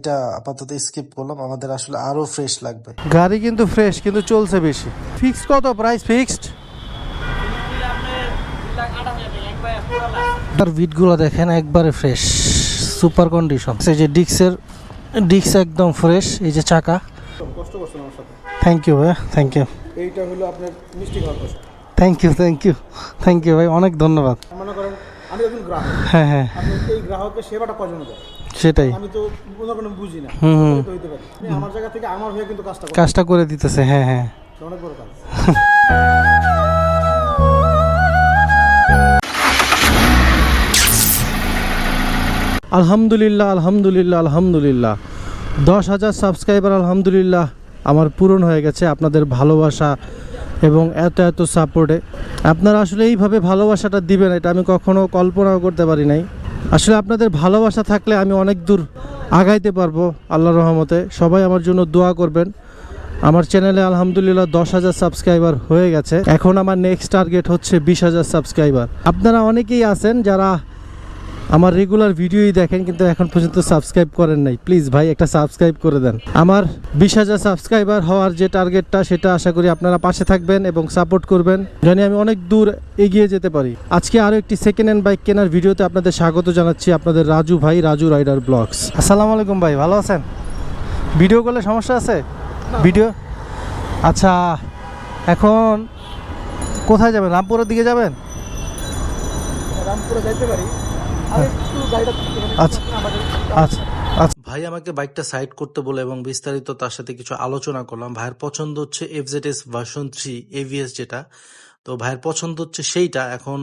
এটা আপাতত স্কিপ করলাম। আমাদের আসলে আরও ফ্রেশ লাগবে। গাড়ি কিন্তু ফ্রেশ কিন্তু চলছে বেশি। ফিক্স কত প্রাইস ফিক্সড আর বিটগুলো দেখেন একবারে ফ্রেশ সুপার কন্ডিশন এই যে ডিক্সের ডিক্স একদম ফ্রেশ এই যে চাকা। কষ্ট করছেন আমার সাথে থ্যাংক ইউ ভাই থ্যাংক ইউ এইটা হলো আপনার মিষ্টি খাওয়ার কষ্ট thank you thank you thank you ভাই অনেক ধন্যবাদ। মনে করেন আমি একজন গ্রাহক। হ্যাঁ হ্যাঁ। আপনি এই গ্রাহকের সেবাটা কজন দেয় সেটাই। আমি তো কোনো কোনো বুঝি না। হুম, আমার জায়গা থেকে আমার হয়ে কিন্তু কাজটা কাজটা করে দিতেছে হ্যাঁ হ্যাঁ। অনেক বড় কাজ। আলহামদুলিল্লাহ আলহামদুলিল্লাহ আলহামদুলিল্লাহ। দশ হাজার সাবস্ক্রাইবার আলহামদুলিল্লাহ আমার পূরণ হয়ে গেছে আপনাদের ভালোবাসা এবং এত এত সাপোর্টে আপনারা আসলে এইভাবে ভালোবাসাটা দিবেন এটা আমি কখনো কল্পনাও করতে পারি নাই। আসলে আপনাদের ভালোবাসা থাকলে আমি অনেক দূর আগাইতে পারব আল্লাহ রহমতে। সবাই আমার জন্য দোয়া করবেন। আমার চ্যানেলে আলহামদুলিল্লাহ দশ হাজার সাবস্ক্রাইবার হয়ে গেছে। এখন আমার নেক্সট টার্গেট হচ্ছে বিশ হাজার সাবস্ক্রাইবার। আপনারা অনেকেই আছেন যারা আমার রেগুলার ভিডিওই দেখেন কিন্তু এখন পর্যন্ত সাবস্ক্রাইব করেন নাই। প্লিজ ভাই একটা সাবস্ক্রাইব করে দেন। আমার বিশ হাজার সাবস্ক্রাইবার হওয়ার যে টার্গেটটা সেটা আশা করি আপনারা পাশে থাকবেন এবং সাপোর্ট করবেন। জানি আমি অনেক দূর এগিয়ে যেতে পারি। আজকে আরও একটি সেকেন্ড হ্যান্ড বাইক কেনার ভিডিওতে আপনাদের স্বাগত জানাচ্ছি আপনাদের রাজু ভাই রাজু রাইডার ব্লগস আসসালামু আলাইকুম ভাই ভালো আছেন? ভিডিও করলে সমস্যা আছে? ভিডিও আচ্ছা এখন কোথায় যাবেন? রামপুরের দিকে যাবেন? রামপুরে যাইতে পারি। আচ্ছা। আচ্ছা। আচ্ছা। ভাই আমাকে বাইকটা সাইড করতে বলে এবং বিস্তারিত তার সাথে কিছু আলোচনা করলাম। ভাইয়ের পছন্দ হচ্ছে FZ S version three ABS যেটা। তো ভাইয়ের পছন্দ হচ্ছে সেইটা। এখন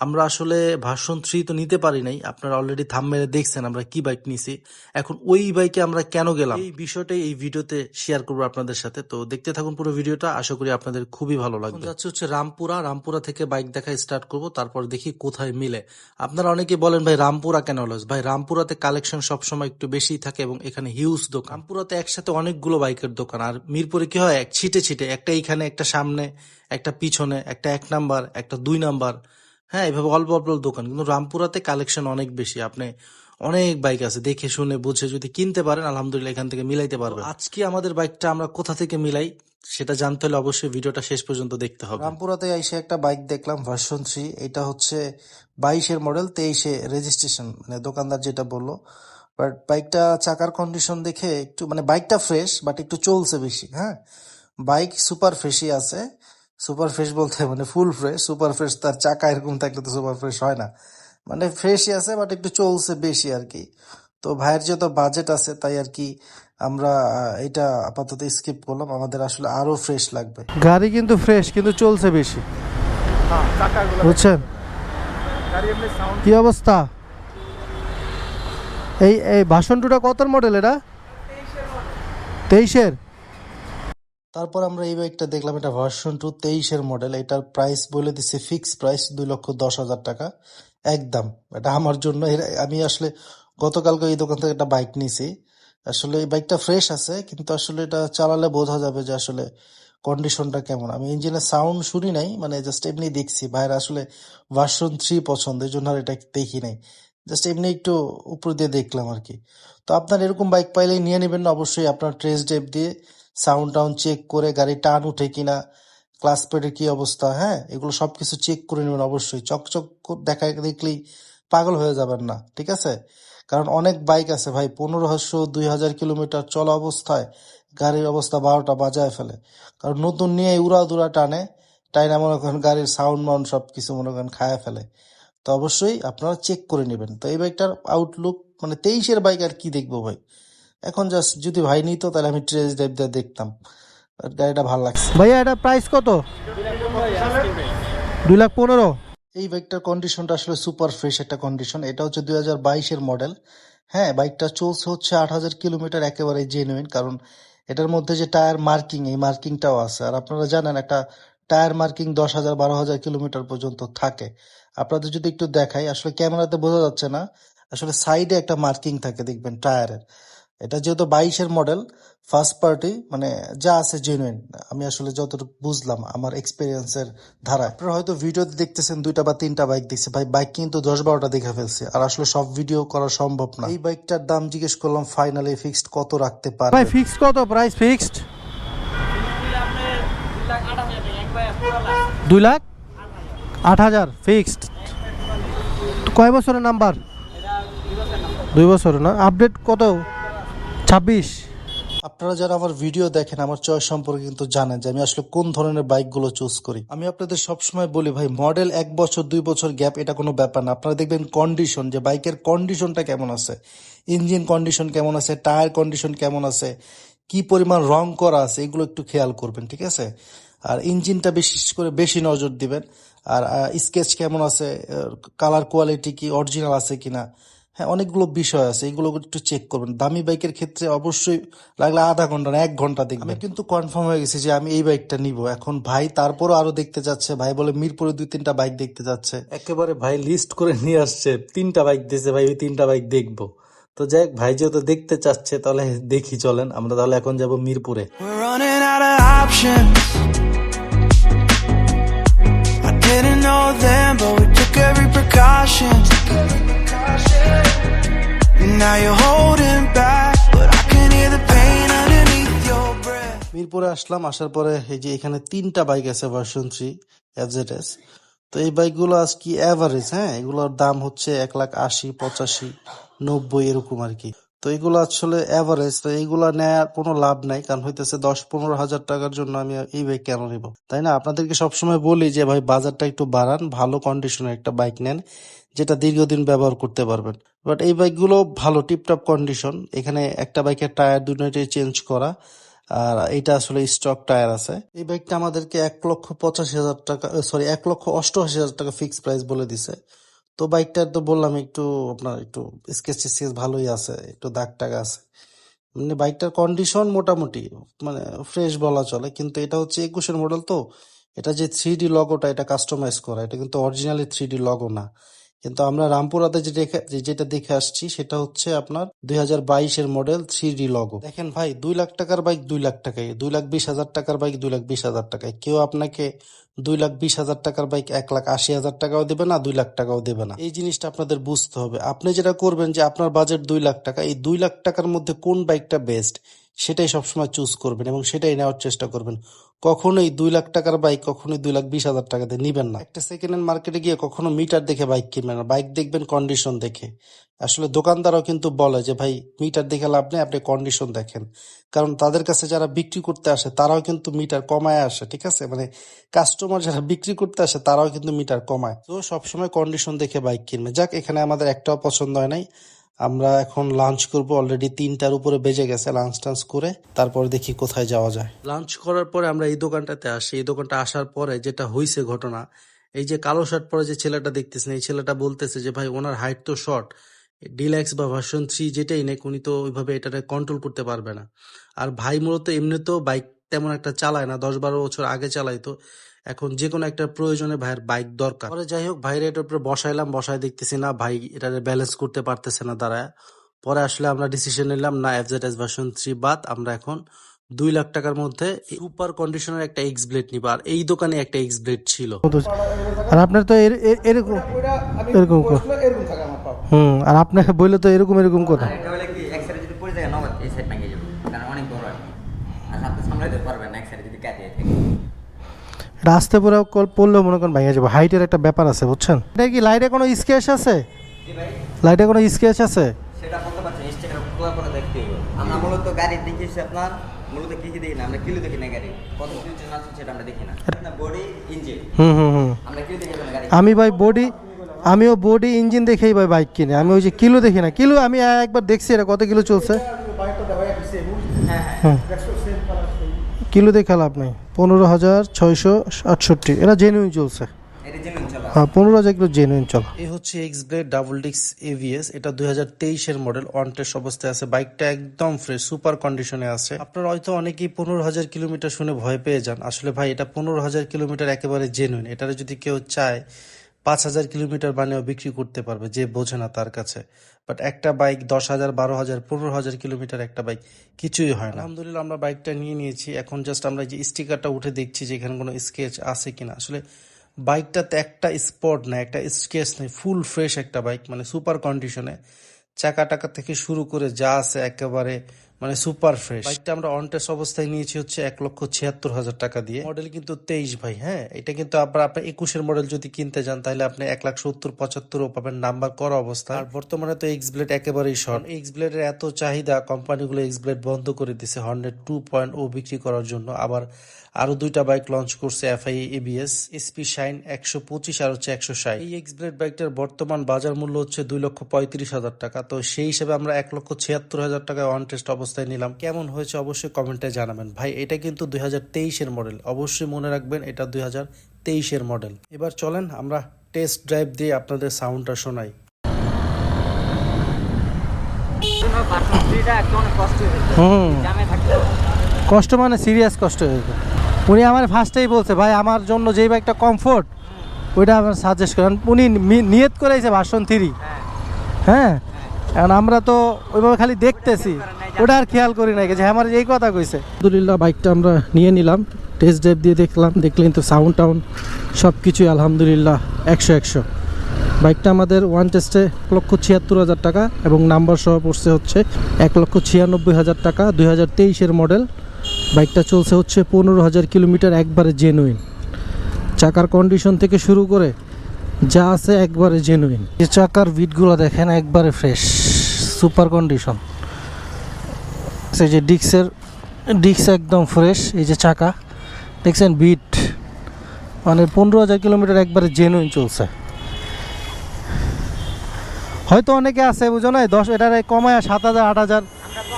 আমরা আসলে ভার্সন থ্রি তো নিতে পারি নাই। আপনারা অলরেডি থাম মেরে দেখছেন আমরা কি বাইক নিছি। এখন ওই বাইকে আমরা কেন গেলাম? এই বিষয়টাই এই ভিডিওতে শেয়ার করব আপনাদের সাথে। তো দেখতে থাকুন পুরো ভিডিওটা। আশা করি আপনাদের খুবই ভালো লাগবে। যাচ্ছে হচ্ছে রামপুরা। রামপুরা থেকে বাইক দেখা স্টার্ট করব। তারপর দেখি কোথায় মিলে। আপনারা অনেকে বলেন, ভাই, রামপুরা কেন লস ভাই, রামপুরাতে কালেকশন সবসময় একটু বেশিই থাকে এবং এখানে হিউজ দোকান। রামপুরাতে একসাথে অনেকগুলো বাইকের দোকান। আর মিরপুরে কি হয়? এক ছিটে ছিটে। একটা এইখানে, একটা সামনে, একটা পিছনে, একটা এক নাম্বার একটা দুই নাম্বার হ্যাঁ এভাবে অল্প অল্প দোকান। কিন্তু রামপুরাতে কালেকশন অনেক বেশি। আপনি অনেক বাইক আছে দেখে শুনে বুঝে যদি কিনতে পারেন আলহামদুলিল্লাহ এখান থেকে মিলাইতে পারবেন। আজকে আমাদের বাইকটা আমরা কোথা থেকে মিলাই সেটা জানতে হলে অবশ্যই ভিডিওটা শেষ পর্যন্ত দেখতে হবে। রামপুরাতে এসে একটা বাইক দেখলাম ভার্সন থ্রি এটা হচ্ছে বাইশের মডেল তেইশে রেজিস্ট্রেশন মানে দোকানদার যেটা বলল। বাট বাইকটা চাকার কন্ডিশন দেখে একটু মানে বাইকটা ফ্রেশ বাট একটু চলছে বেশি হ্যাঁ? বাইক সুপার ফ্রেশই আছে। সুপার ফ্রেশ বলতে মানে ফুল ফ্রেশ সুপার ফ্রেশ তার চাকা এরকম থাকলে তো সুপার ফ্রেশ হয় না। মানে ফ্রেশই আছে বাট একটু চলছে বেশি আর কি। তো ভাইয়ের যত বাজেট আছে তাই আর কি আমরা এটা আপাতত স্কিপ করলাম। আমাদের আসলে আরও ফ্রেশ লাগবে। গাড়ি কিন্তু ফ্রেশ কিন্তু চলছে বেশি। হ্যাঁ বুঝছেন? গাড়ি কি অবস্থা? এই এই ভাষণ টুটা কত মডেল এটা তেইশের? তারপর আমরা এই বাইকটা দেখলাম, এটা ভার্সন টু তেইশের মডেল এটার প্রাইস বলে দিচ্ছে ফিক্স প্রাইস দুই লক্ষ দশ হাজার টাকা। একদম, এটা আমার জন্য। আমি আসলে গতকালকে এই দোকান থেকে একটা বাইক নিয়েছি আসলে এই বাইকটা ফ্রেশ আছে, কিন্তু আসলে এটা চালালে বোঝা যাবে যে আসলে কন্ডিশনটা কেমন। আমি ইঞ্জিনের সাউন্ড শুনি নাই মানে জাস্ট এমনি দেখছি। বাইরে আসলে ভার্সন থ্রি পছন্দ, এই জন্য আর এটা দেখি নাই। জাস্ট এমনি একটু উপর দিয়ে দেখলাম আর কি। তো আপনার এরকম বাইক পাইলেই নিয়ে নেবেন না অবশ্যই আপনার ট্রেস ড্রাইভ দিয়ে। সাউন্ড টাউন চেক করে গাড়ি টান উঠে কিনা, ক্লাস প্লেটের কি অবস্থা হ্যাঁ এগুলো সবকিছু চেক করে নেবেন অবশ্যই। চকচক দেখা দেখলেই পাগল হয়ে যাবেন না, ঠিক আছে? কারণ অনেক বাইক আছে ভাই, পনেরোশো দুই হাজার কিলোমিটার চলা অবস্থায় গাড়ির অবস্থা বারোটা বাজায় ফেলে। কারণ নতুন নিয়ে উড়া দুরা টানে টাইনা মনে করেন গাড়ির সাউন্ড মাউন্ড সব কিছু মনে করেন খায়া ফেলে। তো অবশ্যই আপনারা চেক করে নেবেন। তো এই বাইকটার আউটলুক মানে তেইশের বাইক আর কি দেখব ভাই? এখন জাস্ট যদি ভাই নিত তাহলে আমি ট্রেস ড্রাইভ দিয়ে দেখতাম। গাড়িটা ভালো লাগছে। ভাইয়া এটা প্রাইস কত? দুই লাখ পনেরো। এই বাইকটার কন্ডিশনটা আসলে সুপার ফ্রেশ একটা কন্ডিশন এটা হচ্ছে দুই হাজার বাইশের মডেল হ্যাঁ বাইকটা চলছে হচ্ছে আট হাজার কিলোমিটার একেবারে জেনুইন কারণ এটার মধ্যে যে টায়ার মার্কিং এই মার্কিংটাও আছে। আর আপনারা জানেন একটা টায়ার মার্কিং দশ হাজার বারো হাজার কিলোমিটার পর্যন্ত থাকে। আপনাদের যদি একটু দেখাই আসলে ক্যামেরাতে বোঝা যাচ্ছে না আসলে সাইডে একটা মার্কিং থাকে দেখবেন টায়ারের এটা যেহেতু বাইশের মডেল ফার্স্ট পার্টি মানে যা আছে জেনুইন আমি আসলে যতটুকু বুঝলাম আমার এক্সপিরিয়েন্সের ধারা আপনারা হয়তো ভিডিওতে দেখতেছেন দুইটা বা তিনটা বাইক দেখছে, ভাই বাইক কিন্তু দশ বারোটা দেখে ফেলছে, আর আসলে সব ভিডিও করা সম্ভব না। এই বাইকটার দাম জিজ্ঞেস করলাম ফাইনালি ফিক্সড কত রাখতে পারে ভাই ফিক্সড কত? প্রাইস ফিক্সড দুই লাখ? আট হাজার ফিক্সড কয় বছরের নাম্বার দুই বছরের, না? আপডেট কত? ছাব্বিশ। আপনারা যারা আমার ভিডিও দেখেন, আমার চয়েস সম্পর্কে কিন্তু জানেন যে আমি আসলে কোন ধরনের বাইকগুলো চুজ করি। আমি আপনাদের সবসময় বলি, ভাই মডেল এক বছর, দুই বছর গ্যাপ এটা কোনো ব্যাপার না। আপনারা দেখবেন কন্ডিশন যে বাইকের কন্ডিশনটা কেমন আছে ইঞ্জিন কন্ডিশন কেমন আছে টায়ার কন্ডিশন কেমন আছে, কি পরিমাণ রং করা আছে, এগুলো একটু খেয়াল করবেন, ঠিক আছে? আর ইঞ্জিনটা বিশেষ করে বেশি নজর দিবেন। আর স্কেচ কেমন আছে কালার কোয়ালিটি কি অরিজিনাল আছে কিনা হ্যাঁ অনেকগুলো বিষয় আছে এগুলো একটু চেক করবেন। দামি বাইকের ক্ষেত্রে অবশ্যই লাগলে আধা ঘণ্টা না এক ঘণ্টা দেখবেন। আমি কিন্তু কনফার্ম হয়ে গেছি যে আমি এই বাইকটা নিব। এখন ভাই তারপরও আরও দেখতে যাচ্ছে। ভাই বলে মিরপুরে দুই তিনটা বাইক দেখতে যাচ্ছে। একেবারে ভাই লিস্ট করে নিয়ে আসছে তিনটা বাইক দিয়েছে ভাই ওই তিনটা বাইক দেখব। তো যাই হোক, ভাই যেহেতু দেখতে চাচ্ছে তাহলে দেখি চলেন। আমরা তাহলে এখন যাব মিরপুরে. I didn't know then, but we took every precaution. মিরপুরে আসলাম, আসার পরে এই যে এখানে তিনটা বাইক আছে ভার্সন থ্রি এফজেডএস তো এই বাইকগুলো আজ কি অ্যাভারেজ হ্যাঁ? এগুলোর দাম হচ্ছে এক লাখ আশি, পঁচাশি, নব্বই, এরকম আর কি। তো এগুলো আসলে অ্যাভারেজ তো এইগুলো নেওয়ার কোনো লাভ নাই, কারণ হইতেছে দশ পনেরো হাজার টাকার জন্য আমি এই বাইক কেন নিব? তাই না? আপনাদেরকে সবসময় বলি যে, ভাই, বাজারটা একটু বাড়ান, ভালো কন্ডিশনের একটা বাইক নেন, যেটা দীর্ঘদিন ব্যবহার করতে পারবেন। বাট এই বাইকগুলো ভালো টিপটপ কন্ডিশন এখানে একটা বাইকের টায়ার দুটাই চেঞ্জ করা, আর এটা আসলে স্টক টায়ার আছে। এই বাইকটা আমাদেরকে এক লক্ষ পঁচাশি হাজার টাকা সরি এক লক্ষ অষ্টআশি হাজার টাকা ফিক্স প্রাইস বলে দিছে। তো বাইকটা তো বললাম একটু আপনার একটু স্কেচ স্কেচ ভালোই আছে, একটু দাগ টাগ আছে। মানে বাইকটার কন্ডিশন মোটামুটি মানে ফ্রেশ বলা চলে, কিন্তু এটা হচ্ছে একুশের মডেল তো, এটা যে থ্রি ডি লগোটা এটা কাস্টমাইজ করা, এটা কিন্তু অরিজিনালি থ্রি ডি লগো না। কিন্তু আমরা রামপুরাতে যেটা দেখে আসছি, সেটা হচ্ছে আপনার দুই বাইশের মডেল থ্রি ডি লগো দেখেন ভাই, দুই লাখ টাকার বাইক দুই লাখ টাকায়, দুই লাখ বিশ হাজার টাকার বাইক দুই লাখ বিশ হাজার টাকায়। কেউ আপনাকে দুই লাখ বিশ হাজার টাকার বাইক এক লাখ আশি হাজার টাকাও দেবে না, দুই লাখ টাকাও দেবে না। এই জিনিসটা আপনাদের বুঝতে হবে। আপনি যেটা করবেন যে আপনার বাজেট দুই লাখ টাকা, এই দুই লাখ টাকার মধ্যে কোন বাইকটা বেস্ট সেটাই সবসময় চুজ করবেন এবং সেটাই নেওয়ার চেষ্টা করবেন। কখনোই দুই লাখ টাকার বাইক কখনোই দুই লাখ বিশ হাজার টাকাতে নিবেন না। একটা সেকেন্ড হ্যান্ড মার্কেটে গিয়ে কখনো মিটার দেখে বাইক কিনবেন না। বাইক দেখবেন কন্ডিশন দেখে। আসলে দোকানদারও কিন্তু বলে যে, ভাই মিটার দেখে লাভ নেই, আপনি কন্ডিশন দেখেন। কারণ তাদের কাছে যারা বিক্রি করতে আসে, তারাও কিন্তু মিটার কমায় আসে, ঠিক আছে? মানে কাস্টমার যারা বিক্রি করতে আসে, তারাও কিন্তু মিটার কমায়। তো সবসময় কন্ডিশন দেখে বাইক কিনবে। যাক, এখানে আমাদের একটাও পছন্দ হয় নাই। আমরা এখন লাঞ্চ করব অলরেডি তিনটার উপরে বেজে গেছে লাঞ্চ টাঞ্চ করে, তারপর দেখি কোথায় যাওয়া যায়। লাঞ্চ করার পরে আমরা এই দোকানটাতে আসি। এই দোকানটা আসার পরে যেটা হয়েছে ঘটনা, এই যে কালো শার্ট পরে যে ছেলেটা দেখতেছেন, এই ছেলেটা বলতেছে যে, ভাই, ওনার হাইট তো শর্ট ডিল্যাক্স বা ভার্সন থ্রি যেটাই নেই উনি তো ওইভাবে এটাকে কন্ট্রোল করতে পারবে না। আর ভাই মূলত এমনিতেও বাইক তেমন একটা চালায় না দশ বারো বছর আগে চালাইতো। এখন যে কোনো একটা প্রয়োজনে ভাইয়ের বাইক দরকার। পরে যাই হোক ভাইয়ের এটার উপরে বসাইলাম বসায় দেখতেছি না ভাই এটা ব্যালেন্স করতে পারতেছে না দাঁড়ায়। পরে আসলে আমরা ডিসিশন নিলাম না এফজেড এস ভার্সন থ্রি বাদ আমরা এখন দুই লাখ টাকার মধ্যে সুপার কন্ডিশনের একটা এক্স ব্লেড নিব। আর এই দোকানে একটা এক্স ব্লেড ছিল। আর আপনার তো এর- এর- এরকম এরকম হুম আর আপনাকে বললে তো এরকম এরকম কথা। আর সামলাইতে পারবেন না এক সাইডে যদি কাটিয়ে থাকে। রাস্তা পুরো কল পড়লেও মনে করেন ভেঙে যাব। হাইটের একটা ব্যাপার আছে বুঝছেন? এটা কি লাইটে কোনো স্কেচ আছে? লাইটে কোনো স্কেচ আছে? সেটা বলতে পারছেন স্টিকার খোলা করে দেখতে হবে আমরা মূলত গাড়ি দেখেছি আপনার মূলত কি কি দেখি না আমরা কিলো দেখি না গাড়ি। কত কিলো আছে সেটা আমরা দেখি না। বডি ইঞ্জিন হুম হুম হুম। আমরা কিলো দেখি না গাড়ি। আমি ভাই বডি আমিও বডি ইঞ্জিন দেখেই ভাই বাইক কিনে। আমি ওই যে কিলো দেখি না। কিলো আমি একবার দেখছি এটা কত কিলো চলছে? বাইকটা দেখাই হ্যাঁ হ্যাঁ। কিলো দেখে লাভ নাই পনেরো হাজার ছয়শো আটষট্টি। এটা জেনুইন চলছে। এটা জেনুইন চলা। হ্যাঁ পনেরো হাজার কিলো জেনুইন চলো। এই হচ্ছে এক্স ব্লেড ডাবল ডিক্স এভিএস এটা দুই হাজার তেইশের মডেল অন টেস্ট অবস্থায় আছে। বাইকটা একদম ফ্রেশ সুপার কন্ডিশনে আছে। আপনারা হয়তো অনেকেই পনেরো হাজার কিলোমিটার শুনে ভয় পেয়ে যান। আসলে ভাই এটা পনেরো হাজার কিলোমিটার একেবারে জেনুইন এটারে যদি কেউ চায় পাঁচ হাজার কিলোমিটার বানিয়েও বিক্রি করতে পারবে, যে বোঝে না তার কাছে। বাট একটা বাইক দশ হাজার, বারো হাজার, পনেরো হাজার কিলোমিটার একটা বাইক কিছুই হয় না। আলহামদুলিল্লাহ, আমরা বাইকটা নিয়ে নিয়েছি। এখন জাস্ট আমরা যে স্টিকারটা উঠে দেখছি যে এখানে কোনো স্কেচ আছে কিনা। আসলে বাইকটাতে একটা স্পট নাই, একটা স্কেচ নেই ফুল ফ্রেশ একটা বাইক মানে সুপার কন্ডিশনে চাকা টাকা থেকে শুরু করে যা আছে একেবারে মানে সুপার ফ্রেশ। বাইকটা আমরা অন টেস্ট অবস্থায় নিয়েছি হচ্ছে এক লক্ষ ছিয়াত্তর হাজার টাকা দিয়ে। মডেল কিন্তু তেইশ ভাই হ্যাঁ? এটা কিন্তু আবার আপনার একুশের মডেল যদি কিনতে যান তাহলে আপনি এক লাখ সত্তর পঁচাত্তর ও পাবেন নাম্বার করা অবস্থা। আর বর্তমানে তো এক্স ব্লেড একেবারেই শর্ট এক্স ব্লেডের এত চাহিদা কোম্পানিগুলো এক্স ব্লেড বন্ধ করে দিছে হর্নের টু পয়েন্ট ও বিক্রি করার জন্য। আবার আরও দুইটা বাইক লঞ্চ করছে এফআই এবিএস এসপি শাইন একশো পঁচিশ আর হচ্ছে একশো ষাট। এই এক্স ব্লেড বাইকটার বর্তমান বাজার মূল্য হচ্ছে দুই লক্ষ পঁয়ত্রিশ হাজার টাকা। তো সেই হিসেবে আমরা এক লক্ষ ছিয়াত্তর হাজার টাকায় অন টেস্ট অবস্থায় নিলাম। কেমন হয়েছে অবশ্যই কমেন্টে জানাবেন। ভাই এটা কিন্তু দুই হাজার তেইশের মডেল অবশ্যই মনে রাখবেন এটা দুই হাজার তেইশের মডেল এবার চলেন আমরা টেস্ট ড্রাইভ দিয়ে আপনাদের সাউন্ডটা শোনাই। হুম। কষ্ট মানে সিরিয়াস কষ্ট হয়ে উনি আমার ফার্স্টেই বলছে, ভাই, আমার জন্য যেই বাইকটা কমফোর্ট ওইটা আমার সাজেস্ট করেন। উনি নিয়ত করেছে ভার্সন থ্রি হ্যাঁ? এখন আমরা তো ওইভাবে খালি দেখতেছি। ওটা আর খেয়াল করি না যে আমার এই কথা কইছে। আলহামদুলিল্লাহ বাইকটা আমরা নিয়ে নিলাম। টেস্ট ড্রাইভ দিয়ে দেখলাম দেখলেন তো সাউন্ড টাউন সব কিছুই আলহামদুলিল্লাহ, একশো একশো। বাইকটা আমাদের ওয়ান টেস্টে এক লক্ষ ছিয়াত্তর হাজার টাকা এবং নাম্বার সহ পড়ছে হচ্ছে এক লক্ষ ছিয়ানব্বই হাজার টাকা, দুই হাজার তেইশের মডেল বাইকটা চলছে হচ্ছে পনেরো হাজার কিলোমিটার একবারে জেনুইন চাকার কন্ডিশন থেকে শুরু করে যা আছে একবারে জেনুইন যে চাকার বিটগুলো দেখেন একবারে ফ্রেশ সুপার কন্ডিশন সেই যে ডিক্সের ডিক্স একদম ফ্রেশ এই যে চাকা। দেখছেন বিট মানে পনেরো হাজার কিলোমিটার একবারে জেনুইন চলছে। হয়তো অনেকে আছে, বুঝো না দশ, এটার কমায় সাত হাজার, আট হাজার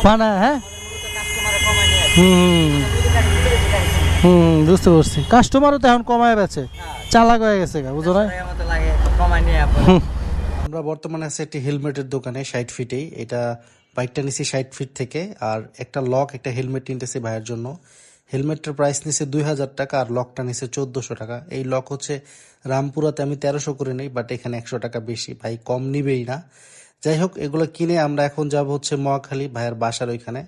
বানায় হ্যাঁ কাস্টমারে কমাই নিয়ে আসে হুম। হুম বুঝতে পারছি। কাস্টমারও তো এখন কমায় বেছে চালাক হয়ে গেছে বুঝো না? আমার বর্তমানে আছি একটি হেলমেটের দোকানে ষাট ফিটেই এটা বাইকটা নিছি ষাট ফিট থেকে আর একটা লক একটা হেলমেট নিতেছি ভাইয়ের জন্য। হেলমেটটার প্রাইস নিছে দুই হাজার টাকা আর লকটা নিছে চোদ্দশো টাকা। এই লক হচ্ছে রামপুরাতে আমি তেরোশো করে নেই বাট এখানে একশো টাকা বেশি। ভাই কম নিবেই না। যাই হোক এগুলো কিনে আমরা এখন যাব হচ্ছে মহাখালী ভাইয়ের বাসার ওইখানে।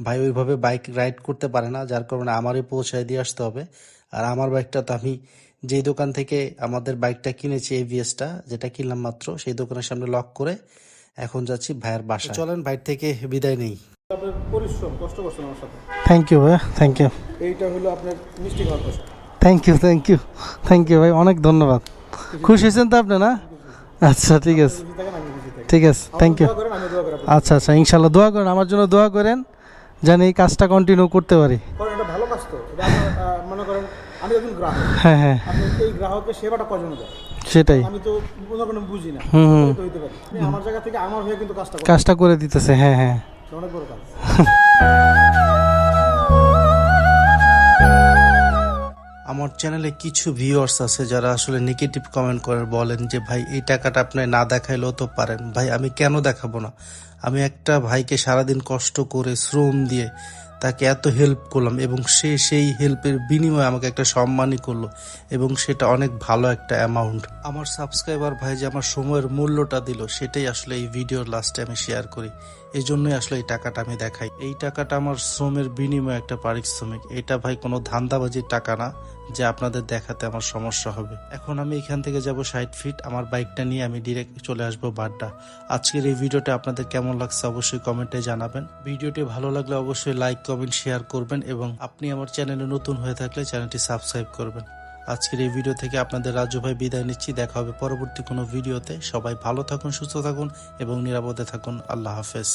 ভাই ওইভাবে বাইক রাইড করতে পারে না যার কারণে আমারই পৌঁছায় দিয়ে আসতে হবে। আর আমার বাইকটা তো আমি যেই দোকান থেকে আমাদের বাইকটা কিনেছি এভিএসটা যেটা কিনলাম মাত্র সেই দোকানের সামনে লক করে এখন যাচ্ছি ভাইয়ের বাসা চলেন বাইক থেকে বিদায় নেই। আপনার পরিশ্রম কষ্ট করছেন আমার সাথে। থ্যাংক ইউ ভাই থ্যাংক ইউ এইটা হলো আপনার মিষ্টি খাওয়ার thank you thank you thank you ভাই অনেক ধন্যবাদ। খুশি হয়েছেন তো আপনি না? আচ্ছা ঠিক আছে। ঠিক আছে থ্যাংক ইউ আচ্ছা আচ্ছা ইনশাল্লাহ দোয়া করেন আমার জন্য দোয়া করেন। যেন এই কাজটা কন্টিনিউ করতে পারি। এটা ভালো কাজ তো। এটা আপনার, আহ, মনে করেন আমি একজন গ্রাহক। হ্যাঁ হ্যাঁ। এই গ্রাহকের সেবাটা কজন দেয় সেটাই। আমি তো কোনো কোনো বুঝি না। হুম, হুম। তো হইতে পারে। আপনি আমার জায়গা থেকে আমার হয়ে কিন্তু কাজটা কাজটা করে দিতেছে হ্যাঁ হ্যাঁ। অনেক বড় কাজ। আমার চ্যানেলে কিছু ভিউয়ার্স আছে যারা আসলে নেগেটিভ কমেন্ট করে বলেন যে ভাই এই টাকাটা আপনি না দেখাইলেও তো পারেন। ভাই আমি কেন দেখাবো না? আমি একটা ভাইকে সারাদিন কষ্ট করে, শ্রম দিয়ে তাকে এত হেল্প করলাম এবং সে সেই হেল্পের বিনিময়ে আমাকে একটা সম্মানই করল এবং সেটা অনেক ভালো একটা অ্যামাউন্ট আমার সাবস্ক্রাইবার ভাই যে আমার সময়ের মূল্যটা দিল, সেটাই আসলে এই ভিডিওর লাস্টে আমি শেয়ার করি। এই জন্যই আসলে এই টাকাটা আমি দেখাই। এই টাকাটা আমার শ্রমের বিনিময়ে একটা পারিশ্রমিক। এটা ভাই কোনো ধান্দাবাজির টাকা না যে আপনাদের দেখাতে আমার সমস্যা হবে। এখন আমি এখান থেকে যাব ষাট ফিট আমার বাইকটা নিয়ে আমি ডিরেক্ট চলে আসব বাড্ডা। আজকের এই ভিডিওটা আপনাদের কেমন লাগছে অবশ্যই কমেন্টে জানাবেন। ভিডিওটি ভালো লাগলে অবশ্যই লাইক কমেন্ট শেয়ার করবেন এবং আপনি আমার চ্যানেলে নতুন হয়ে থাকলে চ্যানেলটি সাবস্ক্রাইব করবেন। আজকের এই ভিডিও থেকে আপনাদের রাজু ভাই বিদায় নিচ্ছি। দেখা হবে পরবর্তী কোনো ভিডিওতে সবাই ভালো থাকুন, সুস্থ থাকুন এবং নিরাপদে থাকুন। আল্লাহ হাফেজ।